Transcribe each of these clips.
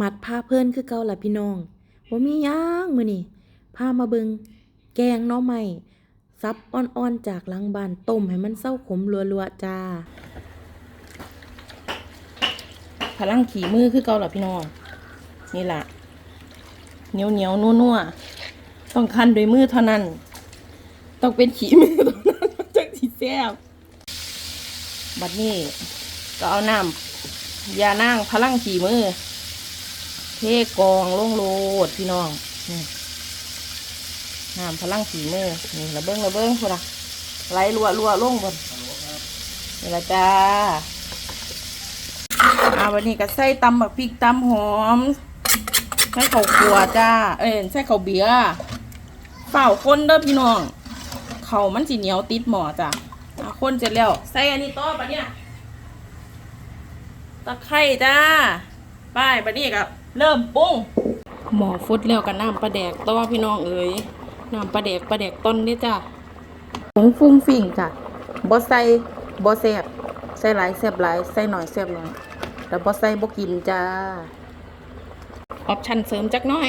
มัดผ้าเพิ่อนคือเก่าล่ะพี่น้องบ่ามียังมือนี้พามาเบิงแกงน่อไม้ซับอ่อนๆจากลังบานต้มให้มันเศร้าขมรัวๆจ้าพลังขี่มือคือเก่าหรอพี่น้องนี่ล่ะเหนียวเหนียวนัวนัวๆต้องคันด้วยมือเท่านั้น ต้องเป็นขี่มือเท่านั้นจังสิแซ่บบัดนี้ก็เอาน้ำยานั่งพลังขี่มือ เทกองลงโลดพี่น้องนี่น้ำพลังขี่มือนี่ระเบิ้งระเบิ้งคนละไหลรัวรัวลงบนนี่ละจ้าอาวันนี้ก็ใส่ตำบักพริกตำหอมใส่ข้าวคั่วจ้า เอ้ยใส่ข้าวเบียร์เปล่าคนเด้อพี่น้องเขามันสีเหนียวติดหมอจ้ะคนเสร็จแล้วใส่อันนี้ต่อปะเนี่ยตะไคร่จ้าป้ายปะนี่ก็ เริ่มปรุงหมอฟุดแล้วกับน้ำปลาแดกต่อพี่น้องเอ๋ยน้ำปลาแดกปลาแดกต้นนี่จ้ะผงฟุ้งฟิ่งจ้ะบ่ใส่บ่แซ่บใส่หลายแซ่บหลายใส่หน่อยแซ่บหน่อยแต่บ่ใส่บ่กินจ้าออปชั่นเสริมจักหน่อย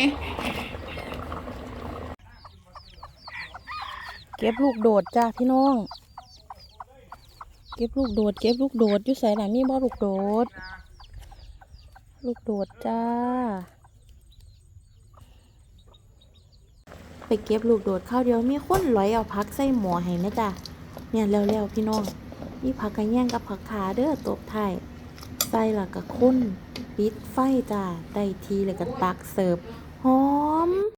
เก็บลูกโดดจ้าพี่น้อง เก็บลูกโดด เก็บลูกโดดอยู่ใส่หลังมีบ่ลูกโดด ลูกโดดจ้า ไปเก็บลูกโดดข้าวเดียวมีคนลอยเอาพักใส่หมอให้นะจ้ะเนี่ยแล้วๆพี่น้องมีผักกระแยงกับผักขาเด้อตบท้ายใส่หละก็คนปิดไฟจ้าได้ทีเลยก็ตักเสิร์ฟหอม